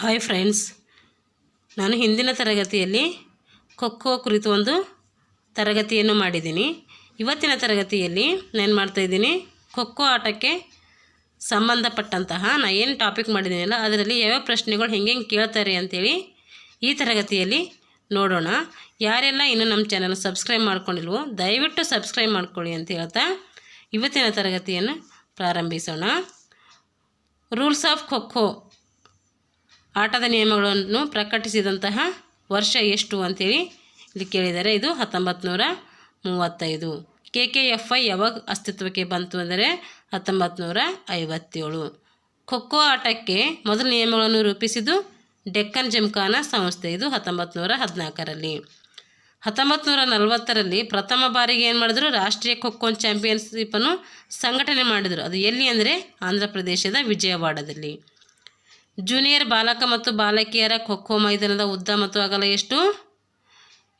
Hi friends. ನಾನು ಹಿಂದಿನ ತರಗತಿಯಲ್ಲಿ ಖೋಖೋ ಕುರಿತು ಒಂದು ತರಗತಿಯನ್ನು ಮಾಡಿದ್ದೀನಿ. ಇವತ್ತಿನ ತರಗತಿಯಲ್ಲಿ ನಾನು ಮಾಡ್ತಾಯಿದ್ದೀನಿ ಖೋಖೋ ಆಟಕ್ಕೆ ಸಂಬಂಧಪಟ್ಟಂತಹ ನಾನು ಏನು ಟಾಪಿಕ್ ಮಾಡಿದ್ದೀನಲ್ಲ, ಅದರಲ್ಲಿ ಯಾವ್ಯಾವ ಪ್ರಶ್ನೆಗಳು ಹೆಂಗೆ ಹೆಂಗೆ ಕೇಳ್ತಾರೆ ಅಂತೇಳಿ ಈ ತರಗತಿಯಲ್ಲಿ ನೋಡೋಣ. ಯಾರೆಲ್ಲ ಇನ್ನೂ ನಮ್ಮ ಚಾನಲ್ ಸಬ್ಸ್ಕ್ರೈಬ್ ಮಾಡ್ಕೊಂಡಿಲ್ವೋ, ದಯವಿಟ್ಟು ಸಬ್ಸ್ಕ್ರೈಬ್ ಮಾಡ್ಕೊಳ್ಳಿ ಅಂತ ಹೇಳ್ತಾ ಇವತ್ತಿನ ತರಗತಿಯನ್ನು ಪ್ರಾರಂಭಿಸೋಣ. ರೂಲ್ಸ್ ಆಫ್ ಖೋಖೋ ಆಟದ ನಿಯಮಗಳನ್ನು ಪ್ರಕಟಿಸಿದಂತಹ ವರ್ಷ ಎಷ್ಟು ಅಂತೇಳಿ ಇಲ್ಲಿ ಕೇಳಿದ್ದಾರೆ ಇದು ಹತ್ತೊಂಬತ್ತು ನೂರ ಮೂವತ್ತೈದು. ಕೆ ಕೆ ಎಫ್ ಐ ಯಾವಾಗ ಅಸ್ತಿತ್ವಕ್ಕೆ ಬಂತು ಅಂದರೆ ಹತ್ತೊಂಬತ್ತು ನೂರ ಐವತ್ತೇಳು. ಖೋಖೋ ಆಟಕ್ಕೆ ಮೊದಲ ನಿಯಮಗಳನ್ನು ರೂಪಿಸಿದ್ದು ಡೆಕ್ಕನ್ ಜಮ್ಖಾನ ಸಂಸ್ಥೆ. ಇದು ಹತ್ತೊಂಬತ್ತು ನೂರ ಹದಿನಾಲ್ಕರಲ್ಲಿ. ಹತ್ತೊಂಬತ್ತು ನೂರ ನಲವತ್ತರಲ್ಲಿ ಪ್ರಥಮ ಬಾರಿಗೆ ಏನು ಮಾಡಿದ್ರು? ರಾಷ್ಟ್ರೀಯ ಖೋಖೋ ಚಾಂಪಿಯನ್ಶಿಪ್ಪನ್ನು ಸಂಘಟನೆ ಮಾಡಿದರು. ಅದು ಎಲ್ಲಿ ಅಂದರೆ ಆಂಧ್ರ ಪ್ರದೇಶದ ವಿಜಯವಾಡದಲ್ಲಿ. ಜೂನಿಯರ್ ಬಾಲಕ ಮತ್ತು ಬಾಲಕಿಯರ ಖೋಖೋ ಮೈದಾನದ ಉದ್ದ ಮತ್ತು ಅಗಲ ಎಷ್ಟು?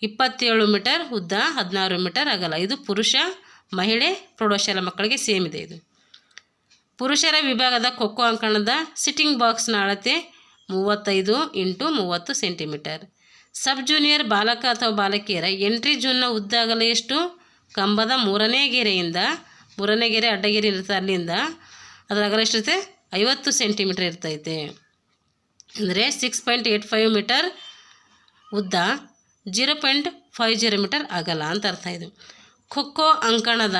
ಇಪ್ಪತ್ತೇಳು ಮೀಟರ್ ಉದ್ದ, ಹದಿನಾರು ಮೀಟರ್ ಅಗಲ. ಇದು ಪುರುಷ, ಮಹಿಳೆ, ಪ್ರೌಢಶಾಲಾ ಮಕ್ಕಳಿಗೆ ಸೇಮ್ ಇದೆ. ಇದು ಪುರುಷರ ವಿಭಾಗದ ಖೋಖೋ ಅಂಕಣದ ಸಿಟ್ಟಿಂಗ್ ಬಾಕ್ಸ್ನ ಅಳತೆ ಮೂವತ್ತೈದು ಇಂಟು ಮೂವತ್ತು ಸೆಂಟಿಮೀಟರ್. ಸಬ್ ಜೂನಿಯರ್ ಬಾಲಕ ಅಥವಾ ಬಾಲಕಿಯರ ಎಂಟ್ರಿ ಜೂನ್ನ ಉದ್ದ ಅಗಲ ಎಷ್ಟು? ಕಂಬದ ಮೂರನೇ ಗೆರೆಯಿಂದ, ಮೂರನೇ ಗೆರೆ ಅಡ್ಡಗೆರೆ ಇರುತ್ತೆ ಅಲ್ಲಿಂದ. ಅದರ ಅಗಲ ಎಷ್ಟಿರುತ್ತೆ? ಐವತ್ತು ಸೆಂಟಿಮೀಟರ್ ಇರ್ತೈತೆ. ಅಂದರೆ six point eight five metre ಉದ್ದ zero point five zero metre ಅಗಲ ಅಂತ ಅರ್ಥ ಇದು. ಖೋಖೋ ಅಂಕಣದ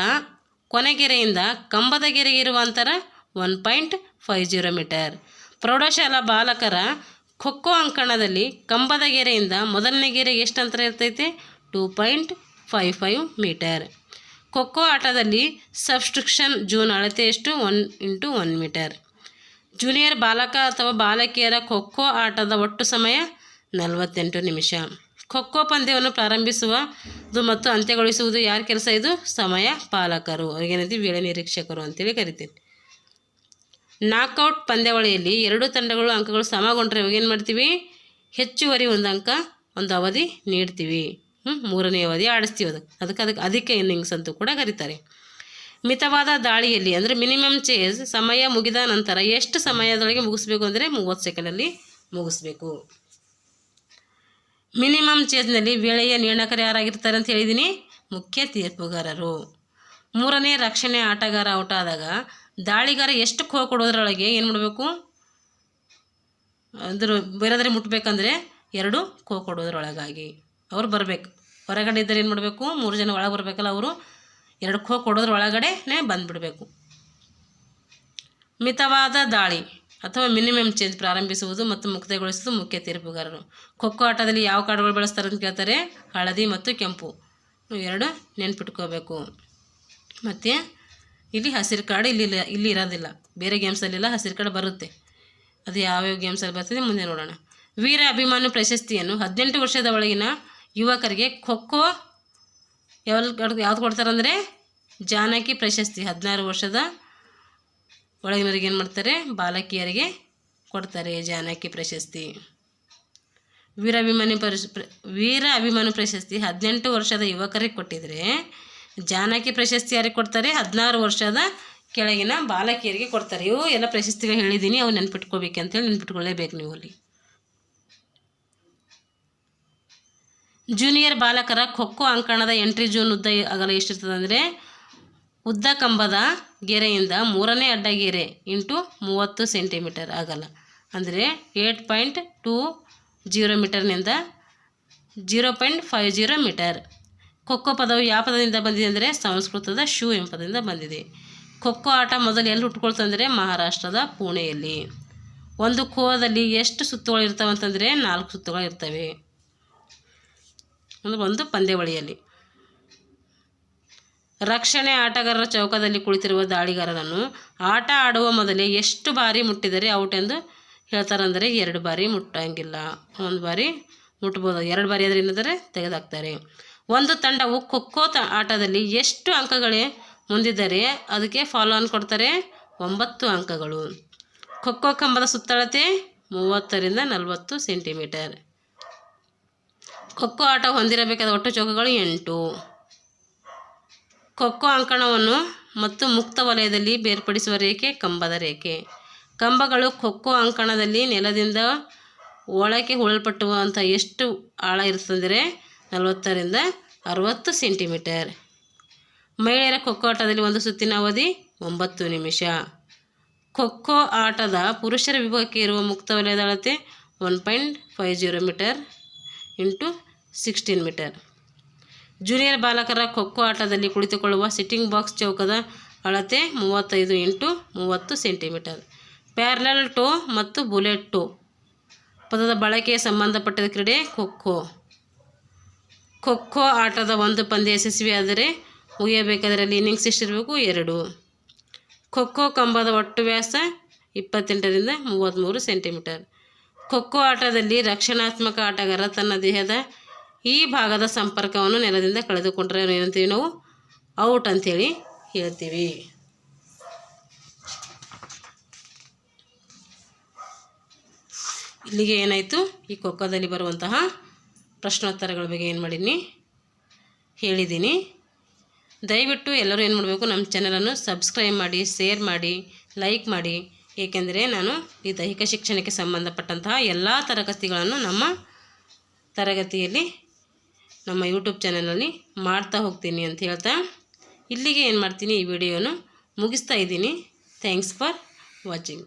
ಕೊನೆಗೆರೆಯಿಂದ ಕಂಬದ ಗೆರೆಗೆ ಇರುವ ಅಂತರ one point five zero metre ಪ್ರೌಢಶಾಲಾ ಬಾಲಕರ ಖೋಖೋ ಅಂಕಣದಲ್ಲಿ ಕಂಬದ ಗೆರೆಯಿಂದ ಮೊದಲನೇ ಗೆರೆಗೆ ಎಷ್ಟು ಅಂತರ ಇರ್ತೈತೆ? Two point five five metre kho kho ಆಟದಲ್ಲಿ ಸಬ್ಸ್ಟ್ರಿಕ್ಷನ್ ಜೂನ್ ಅಳತೆ ಎಷ್ಟು? One into one metre junior ಬಾಲಕ ಅಥವಾ ಬಾಲಕಿಯರ ಖೋಖೋ ಆಟದ ಒಟ್ಟು ಸಮಯ ನಲವತ್ತೆಂಟು ನಿಮಿಷ. ಖೋಖೋ ಪಂದ್ಯವನ್ನು ಪ್ರಾರಂಭಿಸುವುದು ಮತ್ತು ಅಂತ್ಯಗೊಳಿಸುವುದು ಯಾರ ಕೆಲಸ ಇದು? ಸಮಯ ಪಾಲಕರು. ಅವ್ರಿಗೇನೈತಿ ವೇಳೆ ನಿರೀಕ್ಷಕರು ಅಂತೇಳಿ ಕರಿತೀನಿ. ನಾಕೌಟ್ ಪಂದ್ಯಾವಳಿಯಲ್ಲಿ ಎರಡು ತಂಡಗಳು ಅಂಕಗಳು ಸಮಗೊಂಡ್ರೆ ಏನು ಮಾಡ್ತೀವಿ? ಹೆಚ್ಚುವರಿ ಒಂದು ಅಂಕ, ಒಂದು ಅವಧಿ ನೀಡ್ತೀವಿ. ಹ್ಞೂ ಮೂರನೇ ಅವಧಿ ಆಡಿಸ್ತೀವಿ ಅದಕ್ಕೆ ಅದಕ್ಕೆ ಅದಕ್ಕೆ ಇನ್ನಿಂಗ್ಸ್ ಅಂತೂ ಕೂಡ ಕರೀತಾರೆ. ಮಿತವಾದ ದಾಳಿಯಲ್ಲಿ, ಅಂದರೆ ಮಿನಿಮಮ್ ಚೇಜ್ ಸಮಯ ಮುಗಿದ ನಂತರ ಎಷ್ಟು ಸಮಯದೊಳಗೆ ಮುಗಿಸ್ಬೇಕು ಅಂದರೆ ಮೂವತ್ತು ಸೆಕೆಂಡಲ್ಲಿ ಮುಗಿಸ್ಬೇಕು. ಮಿನಿಮಮ್ ಚೇಜ್ನಲ್ಲಿ ವೇಳೆಯ ನಿರ್ಣಾಯಕರು ಯಾರಾಗಿರ್ತಾರೆ ಅಂತ ಹೇಳಿದ್ದೀನಿ. ಮುಖ್ಯ ತೀರ್ಪುಗಾರರು. ಮೂರನೇ ರಕ್ಷಣೆ ಆಟಗಾರ ಔಟ್ ಆದಾಗ ದಾಳಿಗಾರ ಎಷ್ಟು ಖೋ ಕೊಡೋದ್ರೊಳಗೆ ಏನು ಮಾಡಬೇಕು? ಅಂದ್ರೆ ಬೇರೆದ್ರೆ ಮುಟ್ಬೇಕಂದ್ರೆ ಎರಡು ಖೋ ಕೊಡೋದ್ರೊಳಗಾಗಿ. ಅವ್ರು ಬರಬೇಕು. ಹೊರಗಡೆ ಇದ್ದರೆ ಏನು ಮಾಡಬೇಕು? ಮೂರು ಜನ ಒಳಗೆ ಬರಬೇಕಲ್ಲ ಅವರು. ಎರಡು ಖೋ ಕೊಡೋದ್ರ ಒಳಗಡೆನೇ ಬಂದುಬಿಡಬೇಕು. ಮಿತವಾದ ದಾಳಿ ಅಥವಾ ಮಿನಿಮಮ್ ಚೇಂಜ್ ಪ್ರಾರಂಭಿಸುವುದು ಮತ್ತು ಮುಕ್ತಗೊಳಿಸುವುದು ಮುಖ್ಯ ತೀರ್ಪುಗಾರರು. ಖೋಖೋ ಆಟದಲ್ಲಿ ಯಾವ ಕಾರ್ಡ್ಗಳು ಬಳಸ್ತಾರೆ ಅಂತ ಕೇಳ್ತಾರೆ? ಹಳದಿ ಮತ್ತು ಕೆಂಪು. ಎರಡು ನೆನ್ಪಿಟ್ಕೋಬೇಕು. ಮತ್ತು ಇಲ್ಲಿ ಹಸಿರು ಕಾರ್ಡ್ ಇಲ್ಲ- ಇಲ್ಲಿ ಇರೋದಿಲ್ಲ. ಬೇರೆ ಗೇಮ್ಸಲ್ಲೆಲ್ಲ ಹಸಿರು ಕಾರ್ಡ್ ಬರುತ್ತೆ. ಅದು ಯಾವ್ಯಾವ ಗೇಮ್ಸಲ್ಲಿ ಬರ್ತದೆ ಮುಂದೆ ನೋಡೋಣ. ವೀರ ಅಭಿಮಾನ ಪ್ರಶಸ್ತಿಯನ್ನು ಹದಿನೆಂಟು ವರ್ಷದ ಒಳಗಿನ ಯುವಕರಿಗೆ ಖೋಖೋ ಯಾವ್ದು ಯಾವ್ದು ಕೊಡ್ತಾರಂದರೆ ಜಾನಕಿ ಪ್ರಶಸ್ತಿ, ಹದಿನಾರು ವರ್ಷದ ಒಳಗಿನವರಿಗೆ ಏನು ಮಾಡ್ತಾರೆ? ಬಾಲಕಿಯರಿಗೆ ಕೊಡ್ತಾರೆ ಜಾನಕಿ ಪ್ರಶಸ್ತಿ. ವೀರಾಭಿಮಾನಿ ಪರಿಸ್ ವೀರ ಅಭಿಮಾನಿ ಪ್ರಶಸ್ತಿ ಹದಿನೆಂಟು ವರ್ಷದ ಯುವಕರಿಗೆ ಕೊಟ್ಟಿದ್ರೆ ಜಾನಕಿ ಪ್ರಶಸ್ತಿ ಯಾರಿಗೆ ಕೊಡ್ತಾರೆ? ಹದಿನಾರು ವರ್ಷದ ಕೆಳಗಿನ ಬಾಲಕಿಯರಿಗೆ ಕೊಡ್ತಾರೆ. ಇವು ಎಲ್ಲ ಪ್ರಶಸ್ತಿಗಳು ಹೇಳಿದ್ದೀನಿ. ಅವು ನೆನ್ಪಿಟ್ಕೋಬೇಕಂತೇಳಿ ನೆನ್ಪಿಟ್ಕೊಳ್ಳೇಬೇಕು ನೀವು ಅಲ್ಲಿ. ಜೂನಿಯರ್ ಬಾಲಕರ ಖೋಖೋ ಅಂಕಣದ ಎಂಟ್ರಿ ಜೂನ್ ಉದ್ದ ಅಗಲ ಎಷ್ಟಿರ್ತದೆ ಅಂದರೆ ಉದ್ದ ಕಂಬದ ಗೆರೆಯಿಂದ ಮೂರನೇ ಅಡ್ಡಗೆರೆ ಇಂಟು ಮೂವತ್ತು ಸೆಂಟಿಮೀಟರ್ ಅಗಲ. ಅಂದರೆ eight point two zero ಮೀಟರ್ನಿಂದ zero point five zero metre. Kho kho ಪದವು ಯಾವ ಪದದಿಂದ ಬಂದಿದೆ ಅಂದರೆ ಸಂಸ್ಕೃತದ ಶೂ ಎಂಬ ಪದದಿಂದ ಬಂದಿದೆ. ಖೋಖೋ ಆಟ ಮೊದಲು ಎಲ್ಲಿ ಹುಟ್ಕೊಳ್ತಂದರೆ ಮಹಾರಾಷ್ಟ್ರದ ಪುಣೆಯಲ್ಲಿ. ಒಂದು ಖೋದಲ್ಲಿ ಎಷ್ಟು ಸುತ್ತುಗಳು ಇರ್ತವೆ ಅಂತಂದರೆ ನಾಲ್ಕು ಸುತ್ತುಗಳು ಇರ್ತವೆ. ಅಂದರೆ ಒಂದು ಪಂದ್ಯಾವಳಿಯಲ್ಲಿ ರಕ್ಷಣೆ ಆಟಗಾರರ ಚೌಕದಲ್ಲಿ ಕುಳಿತಿರುವ ದಾಳಿಗಾರರನ್ನು ಆಟ ಆಡುವ ಮೊದಲೇ ಎಷ್ಟು ಬಾರಿ ಮುಟ್ಟಿದರೆ ಔಟ್ ಎಂದು ಹೇಳ್ತಾರಂದರೆ ಎರಡು ಬಾರಿ ಮುಟ್ಟಂಗಿಲ್ಲ. ಒಂದು ಬಾರಿ ಮುಟ್ಬೋದು. ಎರಡು ಬಾರಿ ಆದರೆ ಏನಾದರೆ ತೆಗೆದಾಕ್ತಾರೆ. ಒಂದು ತಂಡವು ಖೋಖೋ ತ ಆಟದಲ್ಲಿ ಎಷ್ಟು ಅಂಕಗಳೇ ಮುಂದಿದ್ದರೆ ಅದಕ್ಕೆ ಫಾಲೋ ಆನ್ ಕೊಡ್ತಾರೆ ಒಂಬತ್ತು ಅಂಕಗಳು. ಖೋಖೋ ಕಂಬದ ಸುತ್ತಳತೆ ಮೂವತ್ತರಿಂದ ನಲವತ್ತು ಸೆಂಟಿಮೀಟರ್. ಖೋಖೋ ಆಟ ಹೊಂದಿರಬೇಕಾದ ಒಟ್ಟು ಚೌಕಗಳು ಎಂಟು. ಖೋಖೋ ಅಂಕಣವನ್ನು ಮತ್ತು ಮುಕ್ತ ವಲಯದಲ್ಲಿ ಬೇರ್ಪಡಿಸುವ ರೇಖೆ ಕಂಬದ ರೇಖೆ. ಕಂಬಗಳು ಖೋಖೋ ಅಂಕಣದಲ್ಲಿ ನೆಲದಿಂದ ಒಳಕ್ಕೆ ಹೂಳಲ್ಪಟ್ಟುವಂಥ ಎಷ್ಟು ಆಳ ಇರ್ತಂದರೆ ನಲವತ್ತರಿಂದ ಅರವತ್ತು ಸೆಂಟಿಮೀಟರ್. ಮಹಿಳೆಯರ ಖೋಖೋ ಆಟದಲ್ಲಿ ಒಂದು ಸುತ್ತಿನ ಅವಧಿ ಒಂಬತ್ತು ನಿಮಿಷ. ಖೋಖೋ ಆಟದ ಪುರುಷರ ವಿಭಾಗಕ್ಕೆ ಇರುವ ಮುಕ್ತ ವಲಯದ ಅಳತೆ one point five zero metre. Into sixteen metre. Junior ಬಾಲಕರ ಖೋಖೋ ಆಟದಲ್ಲಿ ಕುಳಿತುಕೊಳ್ಳುವ ಸಿಟ್ಟಿಂಗ್ ಬಾಕ್ಸ್ ಚೌಕದ ಅಳತೆ ಮೂವತ್ತೈದು ಇಂಟು ಮೂವತ್ತು ಸೆಂಟಿಮೀಟರ್. ಪ್ಯಾರಲಲ್ ಟೋ ಮತ್ತು ಬುಲೆಟ್ ಟೋ. ಪದದ ಬಳಕೆಗೆ ಸಂಬಂಧಪಟ್ಟ ಕ್ರೀಡೆ ಖೋಖೋ. ಖೋಖೋ ಆಟದ ಒಂದು ಪಂದ್ಯ ಯಶಸ್ವಿಯಾದರೆ ಮುಗಿಯಬೇಕಾದರೆ ಇನ್ನಿಂಗ್ಸ್ ಎಷ್ಟಿರಬೇಕು? ಎರಡು. ಖೋಖೋ ಕಂಬದ ಒಟ್ಟು ವ್ಯಾಸ ಇಪ್ಪತ್ತೆಂಟರಿಂದ ಮೂವತ್ತ್ಮೂರು ಸೆಂಟಿಮೀಟರ್. ಖೋಖೋ ಆಟದಲ್ಲಿ ರಕ್ಷಣಾತ್ಮಕ ಆಟಗಾರ ತನ್ನ ದೇಹದ ಈ ಭಾಗದ ಸಂಪರ್ಕವನ್ನು ನೆಲದಿಂದ ಕಳೆದುಕೊಂಡ್ರೆ ಏನಂತೀವಿ ನಾವು ಔಟ್ ಅಂಥೇಳಿ ಹೇಳ್ತೀವಿ. ಇಲ್ಲಿಗೆ ಏನಾಯಿತು? ಈ ಖೋಖೋದಲ್ಲಿ ಬರುವಂತಹ ಪ್ರಶ್ನೋತ್ತರಗಳ ಬಗ್ಗೆ ಏನು ಮಾಡೀನಿ ಹೇಳಿದ್ದೀನಿ. ದಯವಿಟ್ಟು ಎಲ್ಲರೂ ಏನು ಮಾಡಬೇಕು? ನಮ್ಮ ಚಾನಲನ್ನು ಸಬ್ಸ್ಕ್ರೈಬ್ ಮಾಡಿ ಶೇರ್ ಮಾಡಿ ಲೈಕ್ ಮಾಡಿ. ಏಕೆಂದರೆ ನಾನು ಈ ದೈಹಿಕ ಶಿಕ್ಷಣಕ್ಕೆ ಸಂಬಂಧಪಟ್ಟಂತಹ ಎಲ್ಲ ತರಗತಿಗಳನ್ನು ನಮ್ಮ ತರಗತಿಯಲ್ಲಿ, ನಮ್ಮ ಯೂಟ್ಯೂಬ್ ಚಾನಲಲ್ಲಿ ಮಾಡ್ತಾ ಹೋಗ್ತೀನಿ ಅಂತ ಹೇಳ್ತಾ ಇಲ್ಲಿಗೆ ಏನು ಮಾಡ್ತೀನಿ ಈ ವಿಡಿಯೋನು ಮುಗಿಸ್ತಾ ಇದ್ದೀನಿ. Thanks for watching.